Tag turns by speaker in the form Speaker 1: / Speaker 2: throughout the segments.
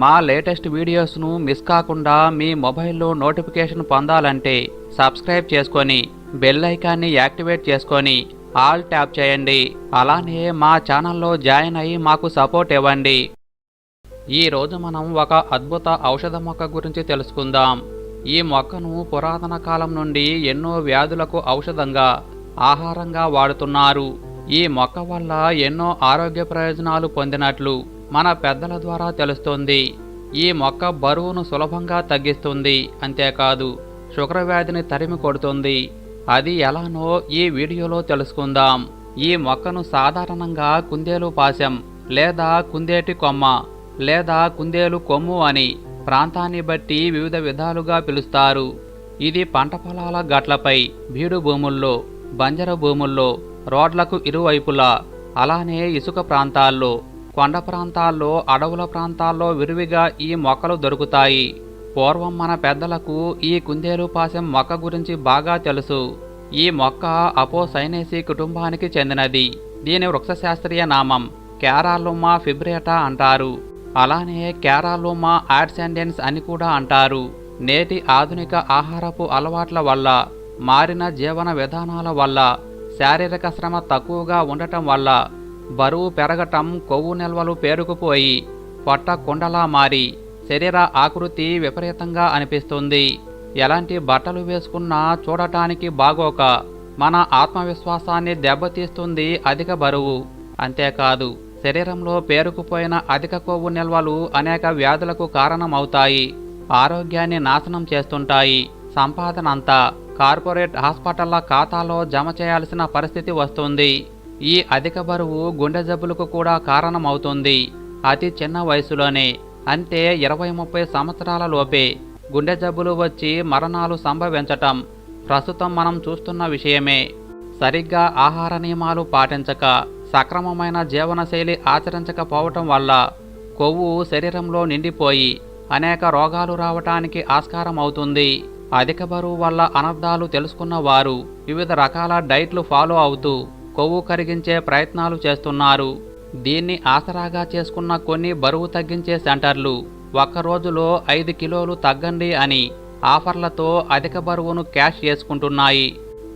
Speaker 1: మా latest వీడియోస్ను miss కాకుండా మీ మొబైల్లో నోటిఫికేషన్ పొందాలంటే సబ్స్క్రైబ్ చేసుకొని బెల్ ఐకాన్ని యాక్టివేట్ చేసుకొని ఆల్ ట్యాప్ చేయండి. అలానే మా ఛానల్లో జాయిన్ అయ్యి మాకు సపోర్ట్ ఇవ్వండి. ఈ రోజు మనం ఒక అద్భుత ఔషధ మొక్క గురించి తెలుసుకుందాం. ఈ మొక్కను పురాతన కాలం నుండి ఎన్నో వ్యాధులకు ఔషధంగా ఆహారంగా వాడుతున్నారు. ఈ మొక్క వల్ల ఎన్నో ఆరోగ్య ప్రయోజనాలు పొందినట్లు మన పెద్దల ద్వారా తెలుస్తుంది. ఈ మొక్క బరువును సులభంగా తగ్గిస్తుంది. అంతేకాదు షుగర్ వ్యాధిని తరిమి కొడుతుంది. అది ఎలానో ఈ వీడియోలో తెలుసుకుందాం. ఈ మొక్కను సాధారణంగా కుందేలు పాశం లేదా కుందేటి కొమ్మ లేదా కుందేలు కొమ్ము అని ప్రాంతాన్ని బట్టి వివిధ విధాలుగా పిలుస్తారు. ఇది పంట పొలాల గట్లపై బీడు భూముల్లో బంజర భూముల్లో రోడ్లకు ఇరువైపులా అలానే ఇసుక ప్రాంతాల్లో కొండ ప్రాంతాల్లో అడవుల ప్రాంతాల్లో విరివిగా ఈ మొక్కలు దొరుకుతాయి. పూర్వం మన పెద్దలకు ఈ కుందేలు పాశం మొక్క గురించి బాగా తెలుసు. ఈ మొక్క అపోసైనేసి కుటుంబానికి చెందినది. దీని వృక్షశాస్త్రీయ నామం క్యారాలుమా ఫిబ్రేటా అంటారు. అలానే క్యారాలుమా ఆడ్సెండెన్స్ అని కూడా అంటారు. నేటి ఆధునిక ఆహారపు అలవాట్ల వల్ల మారిన జీవన విధానాల వల్ల శారీరక శ్రమ తక్కువగా ఉండటం వల్ల బరువు పెరగటం కొవ్వు నిల్వలు పేరుకుపోయి పొట్ట కుండలా మారి శరీర ఆకృతి విపరీతంగా అనిపిస్తుంది. ఎలాంటి బట్టలు వేసుకున్నా చూడటానికి బాగోక మన ఆత్మవిశ్వాసాన్ని దెబ్బతీస్తుంది అధిక బరువు. అంతేకాదు శరీరంలో పేరుకుపోయిన అధిక కొవ్వు నిల్వలు అనేక వ్యాధులకు కారణమవుతాయి. ఆరోగ్యాన్ని నాశనం చేస్తుంటాయి. సంపాదన అంతా కార్పొరేట్ హాస్పిటళ్ళ ఖాతాలో జమ చేయాల్సిన పరిస్థితి వస్తుంది. ఈ అధిక బరువు గుండె జబ్బులకు కూడా కారణమవుతుంది. అతి చిన్న వయసులోనే అంటే ఇరవై ముప్పై సంవత్సరాల లోపే గుండె జబ్బులు వచ్చి మరణాలు సంభవించటం ప్రస్తుతం మనం చూస్తున్న విషయమే. సరిగ్గా ఆహార నియమాలు పాటించక సక్రమమైన జీవనశైలి ఆచరించకపోవటం వల్ల కొవ్వు శరీరంలో నిండిపోయి అనేక రోగాలు రావటానికి ఆస్కారం అవుతుంది అధిక బరువు వల్ల అనర్థాలు తెలుసుకున్న వారు వివిధ రకాల డైట్లు ఫాలో అవుతూ కొవ్వు కరిగించే ప్రయత్నాలు చేస్తున్నారు. దీన్ని ఆసరాగా చేసుకున్న కొన్ని బరువు తగ్గించే సెంటర్లు ఒక్క రోజులో ఐదు కిలోలు తగ్గండి అని ఆఫర్లతో అధిక బరువును క్యాష్ చేసుకుంటున్నాయి.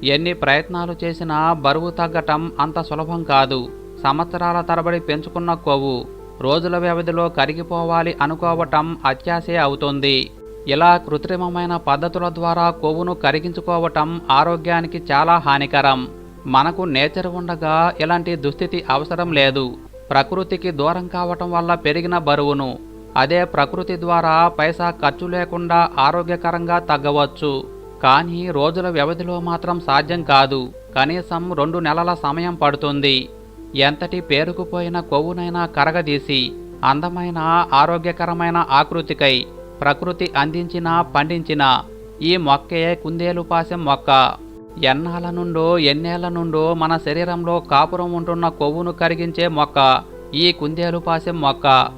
Speaker 1: ఎన్ని ప్రయత్నాలు చేసినా బరువు తగ్గటం అంత సులభం కాదు. సంవత్సరాల తరబడి పెంచుకున్న కొవ్వు రోజుల వ్యవధిలో కరిగిపోవాలి అనుకోవటం అత్యాశే అవుతుంది. ఇలా కృత్రిమమైన పద్ధతుల ద్వారా కొవ్వును కరిగించుకోవటం ఆరోగ్యానికి చాలా హానికరం. మనకు నేచర్ ఉండగా ఇలాంటి దుస్థితి అవసరం లేదు. ప్రకృతికి దూరం కావటం వల్ల పెరిగిన బరువును అదే ప్రకృతి ద్వారా పైసా ఖర్చు లేకుండా ఆరోగ్యకరంగా తగ్గవచ్చు. కానీ రోజుల వ్యవధిలో మాత్రం సాధ్యం కాదు. కనీసం రెండు నెలల సమయం పడుతుంది. ఎంతటి పేరుకుపోయిన కొవ్వునైనా కరగదీసి అందమైన ఆరోగ్యకరమైన ఆకృతికై ప్రకృతి అందించిన పండించిన ఈ మొక్కే కుందేలు పాశం మొక్క. ఎన్నాళ్ళ నుండో ఎన్నేళ్ళ నుండో మన శరీరంలో కాపురం ఉంటున్న కొవ్వును కరిగించే మొక్క ఈ కుందేలు పాసే మొక్క.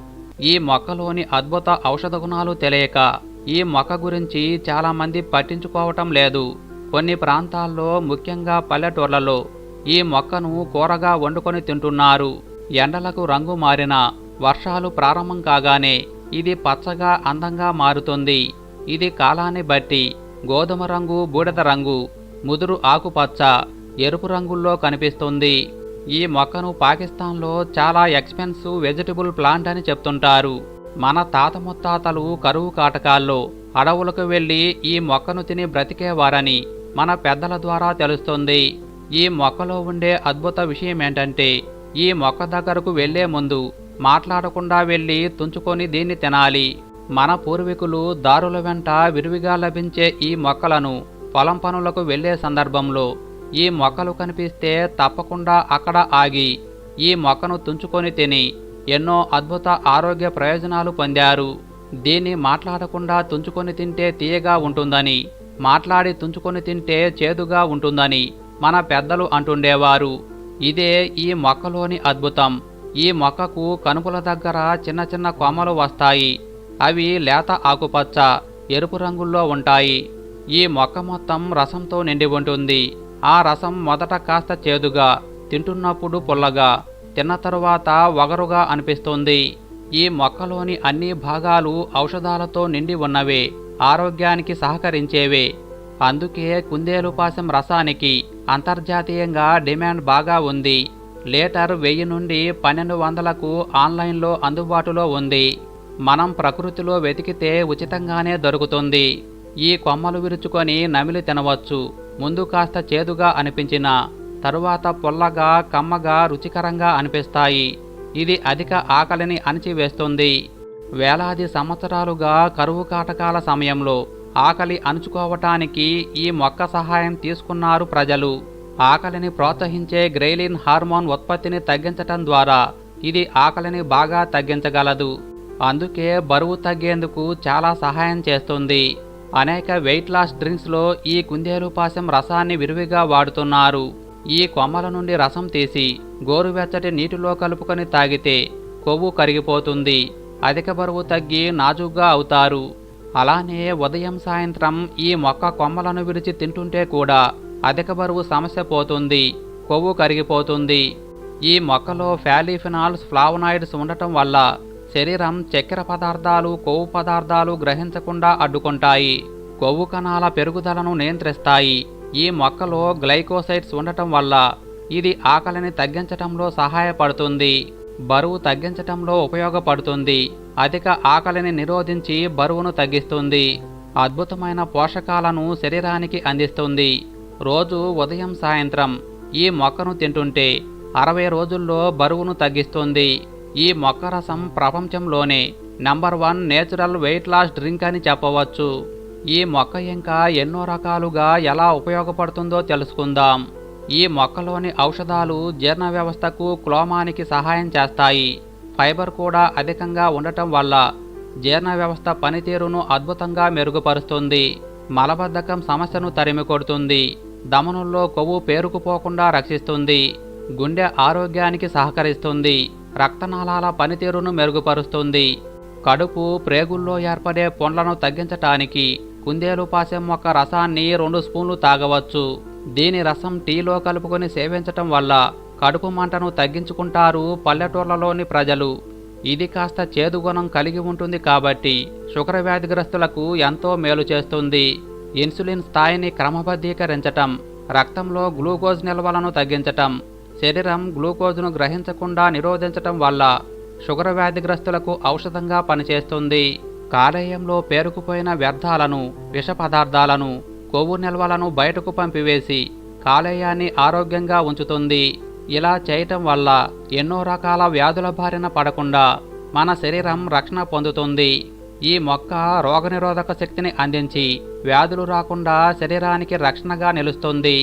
Speaker 1: ఈ మొక్కలోని అద్భుత ఔషధ గుణాలు తెలియక ఈ మొక్క గురించి చాలామంది పట్టించుకోవటం లేదు. కొన్ని ప్రాంతాల్లో ముఖ్యంగా పల్లెటూర్లలో ఈ మొక్కను కూరగా వండుకొని తింటున్నారు. ఎండలకు రంగు మారిన వర్షాలు ప్రారంభం కాగానే ఇది పచ్చగా అందంగా మారుతుంది. ఇది కాలాన్ని బట్టి గోధుమ రంగు బూడిద రంగు. ముదురు ఆకుపచ్చ ఎరుపు రంగుల్లో కనిపిస్తుంది. ఈ మొక్కను పాకిస్తాన్లో చాలా ఎక్స్పెన్సివ్ వెజిటబుల్ ప్లాంట్ అని చెప్తుంటారు. మన తాత ముత్తాతలు కరువు కాటకాల్లో అడవులకు వెళ్ళి ఈ మొక్కను తిని బ్రతికేవారని మన పెద్దల ద్వారా తెలుస్తుంది. ఈ మొక్కలో ఉండే అద్భుత విషయం ఏంటంటే ఈ మొక్క దగ్గరకు వెళ్ళే ముందు మాట్లాడకుండా వెళ్ళి తుంచుకొని దీన్ని తినాలి. మన పూర్వీకులు దారుల వెంట విరివిగా లభించే ఈ మొక్కలను పొలం పనులకు వెళ్ళే సందర్భంలో ఈ మొక్కలు కనిపిస్తే తప్పకుండా అక్కడ ఆగి ఈ మొక్కను తుంచుకొని తిని ఎన్నో అద్భుత ఆరోగ్య ప్రయోజనాలు పొందారు. దీన్ని మాట్లాడకుండా తుంచుకొని తింటే తీయగా ఉంటుందని మాట్లాడి తుంచుకొని తింటే చేదుగా ఉంటుందని మన పెద్దలు అంటుండేవారు. ఇదే ఈ మొక్కలోని అద్భుతం. ఈ మొక్కకు కనుపుల దగ్గర చిన్న చిన్న కొమ్మలు వస్తాయి. అవి లేత ఆకుపచ్చ ఎరుపు రంగుల్లో ఉంటాయి. ఈ మొక్క మొత్తం రసంతో నిండి ఉంటుంది. ఆ రసం మొదట కాస్త చేదుగా తింటున్నప్పుడు పుల్లగా తిన్న తరువాత వగరుగా అనిపిస్తుంది. ఈ మొక్కలోని అన్ని భాగాలు ఔషధాలతో నిండి ఉన్నవే ఆరోగ్యానికి సహకరించేవే. అందుకే కుందేలుపాసం రసానికి అంతర్జాతీయంగా డిమాండ్ బాగా ఉంది. లీటర్ వెయ్యి నుండి పన్నెండు వందలకు ఆన్లైన్లో అందుబాటులో ఉంది. మనం ప్రకృతిలో వెతికితే ఉచితంగానే దొరుకుతుంది. ఈ కొమ్మలు విరుచుకొని నమిలి తినవచ్చు. ముందు కాస్త చేదుగా అనిపించిన తరువాత పొల్లగా కమ్మగా రుచికరంగా అనిపిస్తాయి. ఇది అధిక ఆకలిని అణిచివేస్తుంది. వేలాది సంవత్సరాలుగా కరువు కాటకాల సమయంలో ఆకలి అణుచుకోవటానికి ఈ మొక్క సహాయం తీసుకున్నారు ప్రజలు. ఆకలిని ప్రోత్సహించే గ్రెయిలిన్ హార్మోన్ ఉత్పత్తిని తగ్గించటం ద్వారా ఇది ఆకలిని బాగా తగ్గించగలదు. అందుకే బరువు తగ్గేందుకు చాలా సహాయం చేస్తుంది. అనేక వెయిట్ లాస్ డ్రింక్స్లో ఈ కుందేలు పాశం రసాన్ని విరివిగా వాడుతున్నారు. ఈ కొమ్మల నుండి రసం తీసి గోరువెచ్చటి నీటిలో కలుపుకొని తాగితే కొవ్వు కరిగిపోతుంది. అధిక బరువు తగ్గి నాజుగ్గా అవుతారు. అలానే ఉదయం సాయంత్రం ఈ మొక్క కొమ్మలను విడిచి తింటుంటే కూడా అధిక బరువు సమస్య పోతుంది. కొవ్వు కరిగిపోతుంది. ఈ మొక్కలో ఫ్యాలీఫినాల్స్ ఫ్లావనాయిడ్స్ ఉండటం వల్ల శరీరం చక్కెర పదార్థాలు కొవ్వు పదార్థాలు గ్రహించకుండా అడ్డుకుంటాయి. కొవ్వు కణాల పెరుగుదలను నియంత్రిస్తాయి. ఈ మొక్కలో గ్లైకోసైడ్స్ ఉండటం వల్ల ఇది ఆకలిని తగ్గించటంలో సహాయపడుతుంది. బరువు తగ్గించటంలో ఉపయోగపడుతుంది. అధిక ఆకలిని నిరోధించి బరువును తగ్గిస్తుంది. అద్భుతమైన పోషకాలను శరీరానికి అందిస్తుంది. రోజు ఉదయం సాయంత్రం ఈ మొక్కను తింటుంటే అరవై రోజుల్లో బరువును తగ్గిస్తుంది. ఈ మొక్క రసం ప్రపంచంలోనే number one natural weight loss drink అని చెప్పవచ్చు. ఈ మొక్క ఇంకా ఎన్నో రకాలుగా ఎలా ఉపయోగపడుతుందో తెలుసుకుందాం. ఈ మొక్కలోని ఔషధాలు జీర్ణ వ్యవస్థకు క్లోమానికి సహాయం చేస్తాయి. ఫైబర్ కూడా అధికంగా ఉండటం వల్ల జీర్ణ వ్యవస్థ పనితీరును అద్భుతంగా మెరుగుపరుస్తుంది. మలబద్ధకం సమస్యను తరిమికొడుతుంది దమనుల్లో కొవ్వు పేరుకుపోకుండా రక్షిస్తుంది. గుండె ఆరోగ్యానికి సహకరిస్తుంది. రక్తనాళాల పనితీరును మెరుగుపరుస్తుంది. కడుపు ప్రేగుల్లో ఏర్పడే పొండ్లను తగ్గించటానికి కుందేలు పాశం మొక్క రసాన్ని రెండు స్పూన్లు తాగవచ్చు. దీని రసం టీలో కలుపుకొని సేవించటం వల్ల కడుపు మంటను తగ్గించుకుంటారు పల్లెటూర్లలోని ప్రజలు. ఇది కాస్త చేదు గుణం కలిగి ఉంటుంది కాబట్టి షుగర్ వ్యాధిగ్రస్తులకు ఎంతో మేలు చేస్తుంది. ఇన్సులిన్ స్థాయిని క్రమబద్ధీకరించటం రక్తంలో గ్లూకోజ్ నిల్వలను తగ్గించటం శరీరం గ్లూకోజ్ను గ్రహించకుండా నిరోధించటం వల్ల షుగర్ వ్యాధిగ్రస్తులకు ఔషధంగా పనిచేస్తుంది. కాలేయంలో పేరుకుపోయిన వ్యర్థాలను విష పదార్థాలను కొవ్వు నిల్వలను బయటకు పంపివేసి కాలేయాన్ని ఆరోగ్యంగా ఉంచుతుంది. ఇలా చేయటం వల్ల ఎన్నో రకాల వ్యాధుల బారిన పడకుండా మన శరీరం రక్షణ పొందుతుంది. ఈ మొక్క రోగనిరోధక శక్తిని అందించి వ్యాధులు రాకుండా శరీరానికి రక్షణగా నిలుస్తుంది.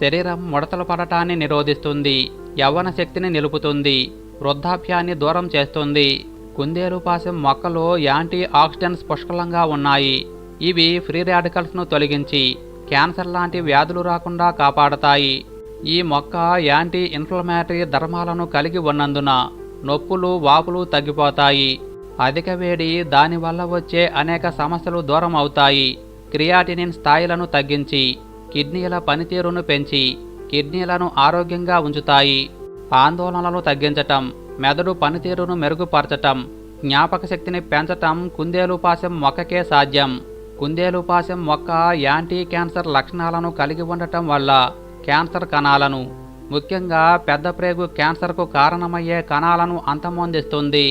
Speaker 1: శరీరం ముడతలు పడటాన్ని నిరోధిస్తుంది యవ్వన శక్తిని నిలుపుతుంది వృద్ధాప్యాన్ని దూరం చేస్తుంది. కుందేలు పాశం మొక్కలో యాంటీ ఆక్సిడెంట్స్ పుష్కలంగా ఉన్నాయి. ఇవి ఫ్రీ రాడికల్స్ను తొలగించి క్యాన్సర్ లాంటి వ్యాధులు రాకుండా కాపాడతాయి. ఈ మొక్క యాంటీ ఇన్ఫ్లమేటరీ ధర్మాలను కలిగి ఉన్నందున నొప్పులు వాపులు తగ్గిపోతాయి. అధిక వేడి దానివల్ల వచ్చే అనేక సమస్యలు దూరం అవుతాయి క్రియాటినిన్ స్థాయిలను తగ్గించి కిడ్నీల పనితీరును పెంచి కిడ్నీలను ఆరోగ్యంగా ఉంచుతాయి. ఆందోళనలు తగ్గించటం మెదడు పనితీరును మెరుగుపరచటం జ్ఞాపక శక్తిని పెంచటం కుందేలుపాశం మొక్కకే సాధ్యం. కుందేలుపాశం మొక్క యాంటీ క్యాన్సర్ లక్షణాలను కలిగి ఉండటం వల్ల క్యాన్సర్ కణాలను ముఖ్యంగా పెద్ద ప్రేగు క్యాన్సర్కు కారణమయ్యే కణాలను అంతమొందిస్తుంది.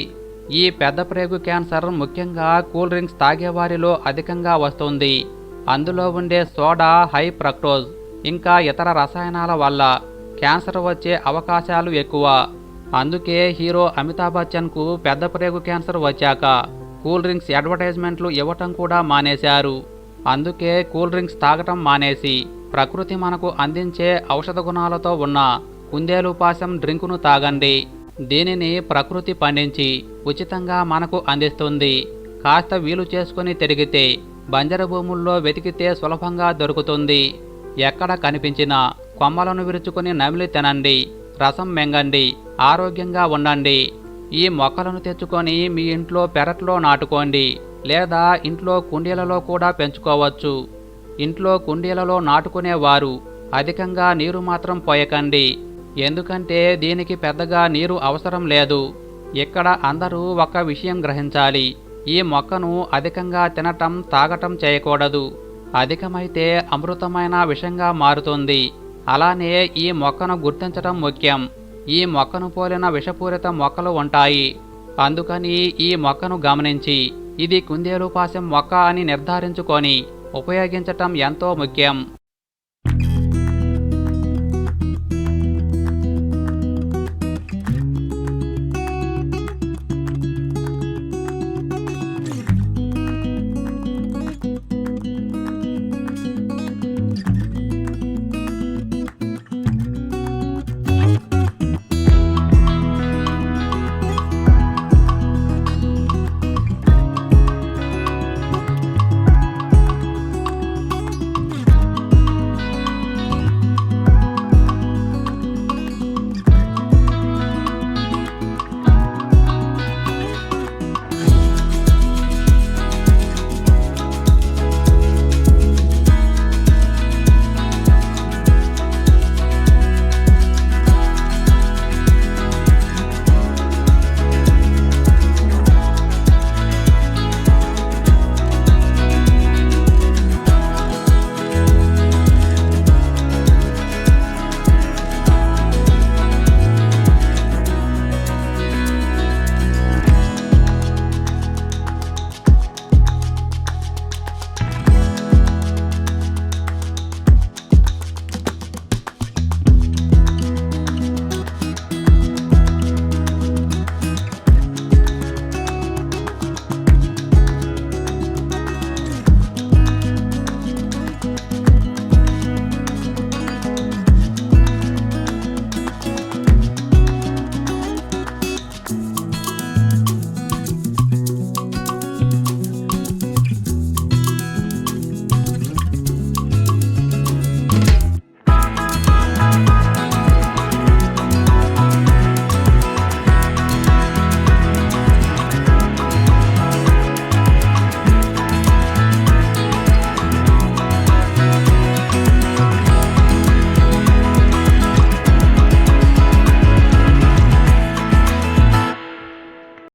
Speaker 1: ఈ పెద్ద ప్రేగు క్యాన్సర్ ముఖ్యంగా కూల్ డ్రింక్స్ తాగేవారిలో అధికంగా వస్తుంది. అందులో ఉండే సోడా హై ప్రక్టోజ్ ఇంకా ఇతర రసాయనాల వల్ల క్యాన్సర్ వచ్చే అవకాశాలు ఎక్కువ. అందుకే హీరో అమితాబ్ బచ్చన్కు పెద్ద ప్రేగు క్యాన్సర్ వచ్చాక కూల్ డ్రింక్స్ అడ్వర్టైజ్మెంట్లు ఇవ్వటం కూడా మానేశారు. అందుకే కూల్ డ్రింక్స్ తాగటం మానేసి ప్రకృతి మనకు అందించే ఔషధ గుణాలతో ఉన్న కుందేలుపాసం డ్రింకును తాగండి. దీనిని ప్రకృతి పండించి ఉచితంగా మనకు అందిస్తుంది. కాస్త వీలు చేసుకుని తిరిగితే బంజర భూముల్లో వెతికితే సులభంగా దొరుకుతుంది. ఎక్కడ కనిపించినా కొమ్మలను విరుచుకుని నమిలి తినండి. రసం మెంగండి. ఆరోగ్యంగా ఉండండి. ఈ మొక్కలను తెచ్చుకొని మీ ఇంట్లో పెరట్లో నాటుకోండి. లేదా ఇంట్లో కుండీలలో కూడా పెంచుకోవచ్చు. ఇంట్లో కుండీలలో నాటుకునేవారు అధికంగా నీరు మాత్రం పోయకండి. ఎందుకంటే దీనికి పెద్దగా నీరు అవసరం లేదు. ఇక్కడ అందరూ ఒక విషయం గ్రహించాలి. ఈ మొక్కను అధికంగా తినటం తాగటం చేయకూడదు. అధికమైతే అమృతమైన విషంగా మారుతుంది. అలానే ఈ మొక్కను గుర్తించటం ముఖ్యం. ఈ మొక్కను పోలిన విషపూరిత మొక్కలు ఉంటాయి. అందుకని ఈ మొక్కను గమనించి ఇది కుందేలుపాశం మొక్క అని నిర్ధారించుకొని ఉపయోగించటం ఎంతో ముఖ్యం.